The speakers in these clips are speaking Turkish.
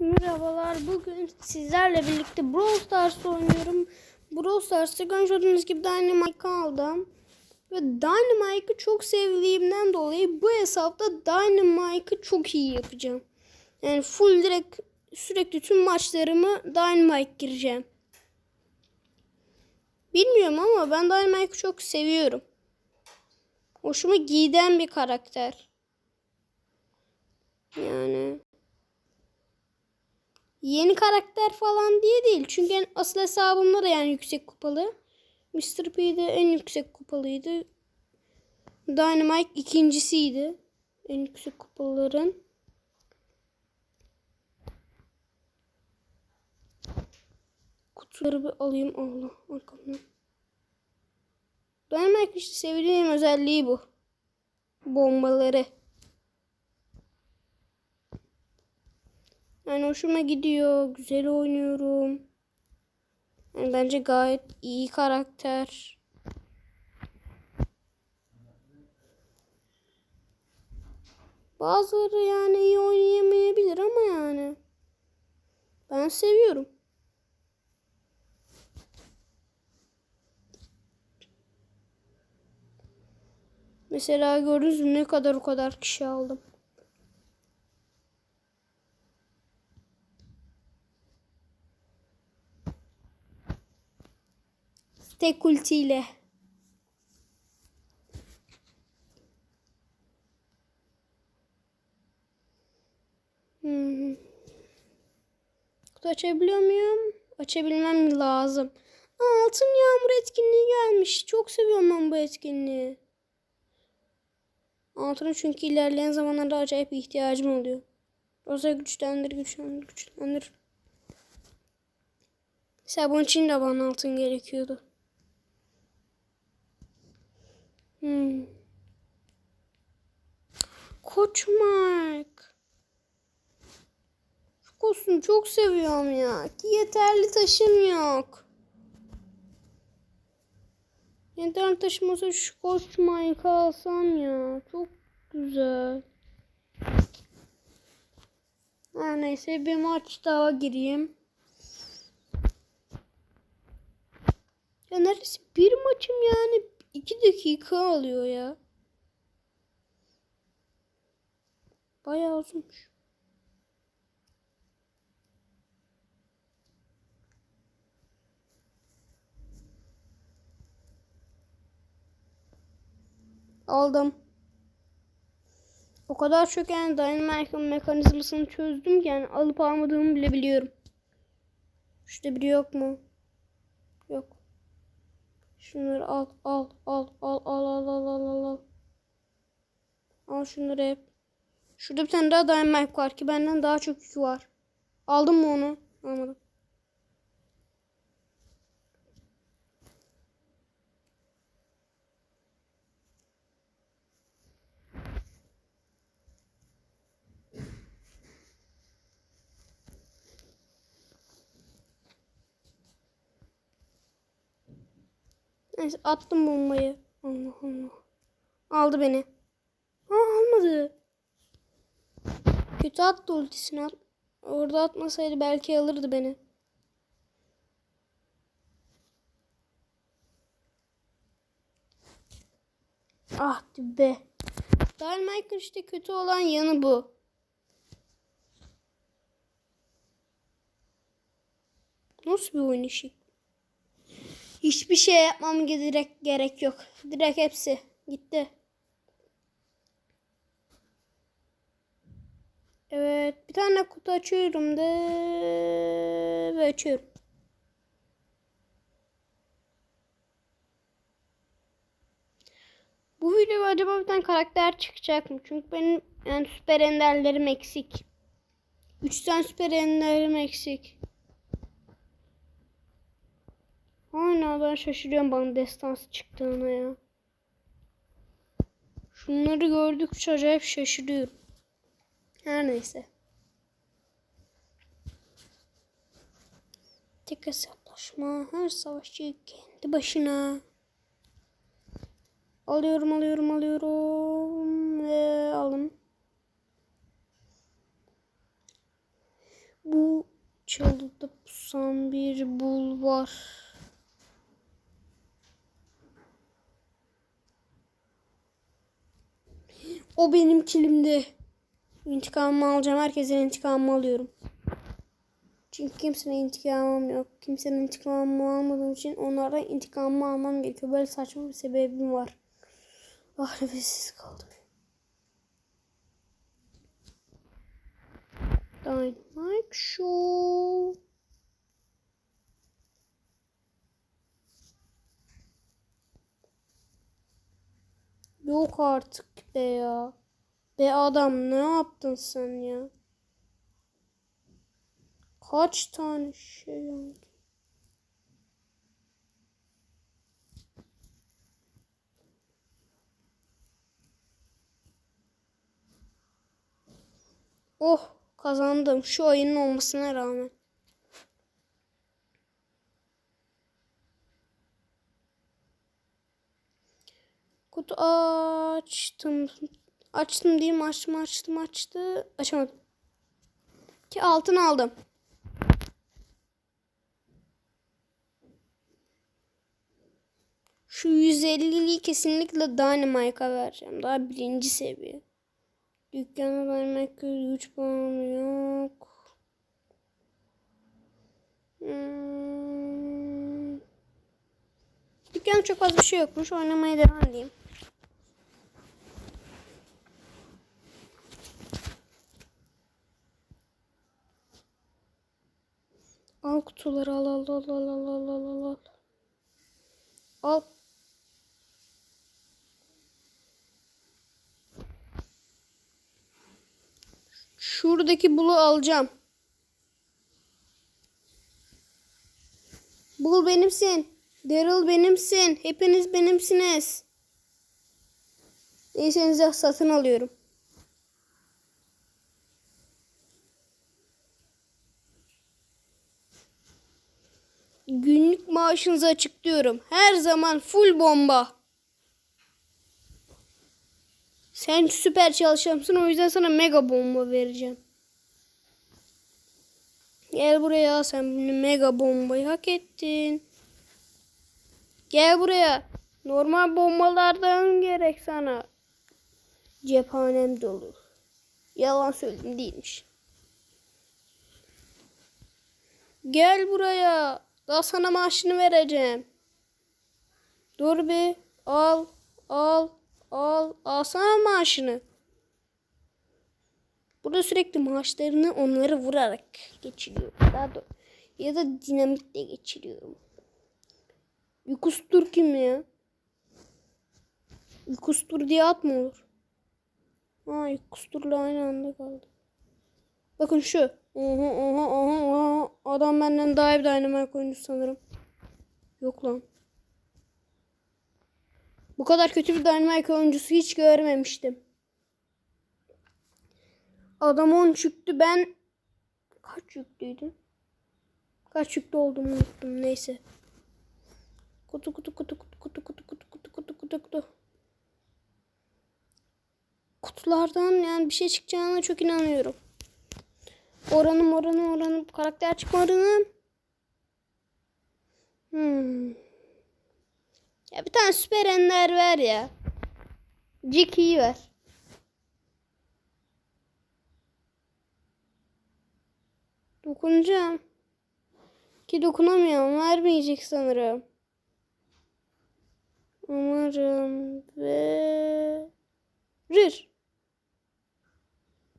Merhabalar. Bugün sizlerle birlikte Brawl Stars oynuyorum. Brawl Stars'ta olduğunuz gibi Dynamite'ı aldım. Ve Dynamite'ı çok sevdiğimden dolayı bu hesapta Dynamite'ı çok iyi yapacağım. Yani full direkt sürekli tüm maçlarımı Dynamite gireceğim. Bilmiyorum ama ben Dynamite'ı çok seviyorum. Hoşuma giden bir karakter. Yani Yeni karakter falan diye değil. Çünkü en- asıl hesabımda da yani yüksek kupalı. Mr. P de en yüksek kupalıydı. Dynamite ikincisiydi. En yüksek kupaların. Kutuları bir alayım. Allah arkamdan. Dynamite işte sevdiğim özelliği bu. Bombaları. Yani hoşuma gidiyor. Güzel oynuyorum. Yani bence gayet iyi karakter. Bazıları yani iyi oynayamayabilir ama yani. Ben seviyorum. Mesela gördünüz mü ne kadar o kadar kişi aldım. Tek ultiyle. Hmm. Kutu açabiliyor muyum? Açabilmem lazım. Altın yağmur etkinliği gelmiş. Çok seviyorum ben bu etkinliği. Altına çünkü ilerleyen zamanlarda acayip ihtiyacım oluyor. Rosa güçlendir, güçlendir, güçlendir. Mesela bunun için de bana altın gerekiyordu. Hmm. Koçmark. Şu kostümü çok seviyorum ya. Ki yeterli taşım yok. Yeterli taşım olsa şu Koçmark'ı alsam ya. Çok güzel. Her neyse bir maç daha gireyim. Ya neredeyse bir maçım yani iki dakika alıyor ya. Bayağı uzunmuş. Aldım. O kadar çok yani Dynamite'ın mekanizmasını çözdüm ki yani alıp almadığımı bile biliyorum. Şurada biri yok mu? Yok. Şunları al al al al al al al al al al. Al şunları hep. Şurada bir tane daha Dynamite var ki benden daha çok yükü var. Aldın mı onu? Almadım. Neyse attım bombayı. Allah Allah. Aldı beni. Ha almadı. Kötü attı ultisini at. Orada atmasaydı belki alırdı beni. Ah be. Dynamite işte kötü olan yanı bu. Nasıl bir oyun işi? Hiçbir şey yapmam gerek, gerek yok. Direkt hepsi gitti. Evet. Bir tane kutu açıyorum da ve açıyorum. Bu video acaba bir tane karakter çıkacak mı? Çünkü benim yani süper enderlerim eksik. 3 tane süper enderlerim eksik. Hala ben şaşırıyorum bana destansı çıktığına ya. Şunları gördükçe acayip şaşırıyorum. Her neyse. Tek hesaplaşma. Her savaşçı kendi başına. Alıyorum alıyorum alıyorum. Ve aldım. Bu Çalıda pusan bir bul var. O benim kilimde. İntikamımı alacağım. Herkesin intikamımı alıyorum. Çünkü kimsenin intikamım yok. Kimsenin intikamımı almadığım için onlardan intikamımı almam gerekiyor. Böyle saçma bir sebebim var. Ah nefessiz kaldım. Dynamite Show. Yok artık be ya. Be adam ne yaptın sen ya? Kaç tane şey oldu? Oh kazandım şu oyunun olmasına rağmen. Kutu açtım. Açtım diyeyim açtım açtım açtı. Açamadım. Ki altın aldım. Şu 150'liği kesinlikle Dynamite'a vereceğim. Daha birinci seviye. Dükkana vermek güç puanı yok. Hmm. Dükkanda çok az bir şey yokmuş. Oynamaya devam edeyim. Al kutuları al al al al al al al al al. Al. Şuradaki bulu alacağım. Bul benimsin. Daryl benimsin. Hepiniz benimsiniz. Değilseniz satın alıyorum. Günlük maaşınızı açıklıyorum. Her zaman full bomba. Sen süper çalışansın o yüzden sana mega bomba vereceğim. Gel buraya sen mega bombayı hak ettin. Gel buraya. Normal bombalardan gerek sana. Cephanem dolu. Yalan söyledim değilmiş. Gel buraya. Daha sana maaşını vereceğim. Dur bir. Al. Al. Al. Alsana maaşını. Burada sürekli maaşlarını onları vurarak geçiriyorum. Daha da ya da dinamitle geçiriyorum. Yukustur kim ya? Yukustur diye at mı olur? Ha yukusturla aynı anda kaldı. Bakın şu. Oha oha oha oha. Adam benden daha iyi bir dynamite oyuncusu sanırım. Yok lan. Bu kadar kötü bir dynamite oyuncusu hiç görmemiştim. Adam 10 çıktı ben kaç yüklüydüm? Kaç yüklü olduğumu unuttum neyse. Kutu kutu kutu kutu kutu kutu kutu kutu kutu kutu kutu. Kutulardan yani bir şey çıkacağına çok inanıyorum. Oranım oranım oranım karakter çıkma oranım. Hmm. Ya bir tane süper ender ver ya. Jiki'yi ver. Dokunacağım. Ki dokunamıyorum. Vermeyecek sanırım. Umarım verir.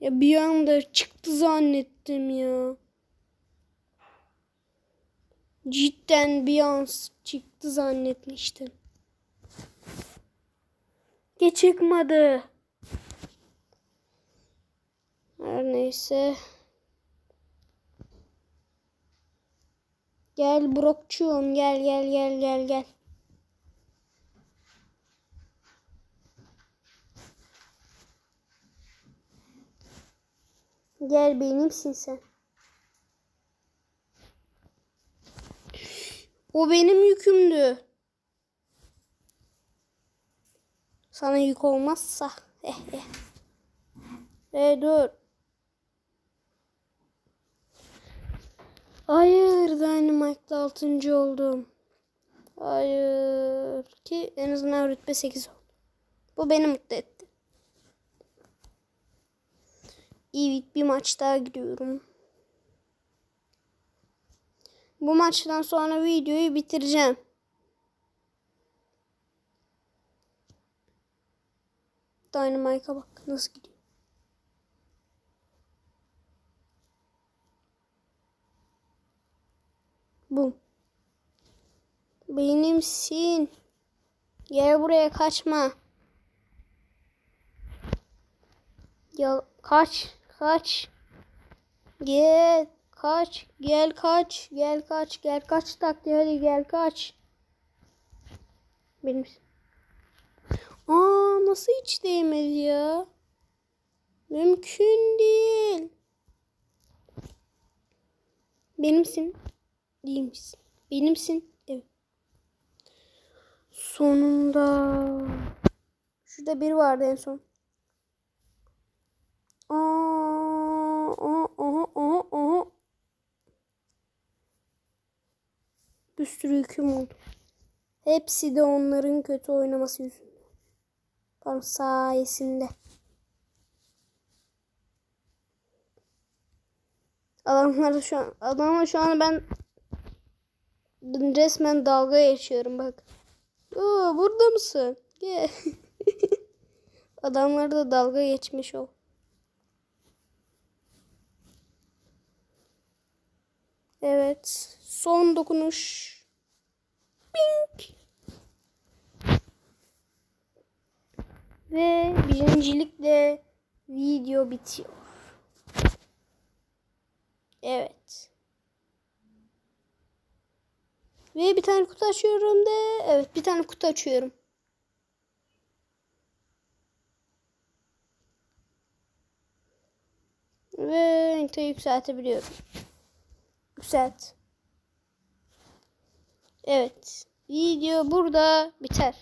Ya bir anda çıktı zannettim ya. Cidden bir an çıktı zannetmiştim. Ge çıkmadı. Her neyse. Gel Brokçuğum gel gel gel gel gel. Gel benimsin sen. O benim yükümdü. Sana yük olmazsa. e dur. Hayır Dynamite'da 6. oldum. Hayır ki en azından rütbe 8 oldu. Bu beni mutlu etti. İyi bir maç daha giriyorum. Bu maçtan sonra videoyu bitireceğim. Dynamite'a bak nasıl gidiyor. Bu. Benimsin. Gel buraya kaçma. Ya kaç kaç. Gel kaç gel kaç gel kaç gel kaç taktiği hadi gel kaç. Benimsin. Aa nasıl hiç değmedi ya? Mümkün değil. Benimsin. Değil misin? Benimsin. Evet. Sonunda. Şurada biri vardı en son. Aa, aha. Bir sürü yüküm oldu. Hepsi de onların kötü oynaması yüzünden. Pardon sayesinde. Adamlar şu an adamlar şu an ben resmen dalga geçiyorum bak. Oo, burada mısın? Gel. Adamlar da dalga geçmiş o. Evet. Son dokunuş. Bink. Ve birincilikle video bitiyor. Evet. Ve bir tane kutu açıyorum de. Evet bir tane kutu açıyorum. Ve ünite yükseltebiliyorum. Yükselt. Evet. Video burada biter.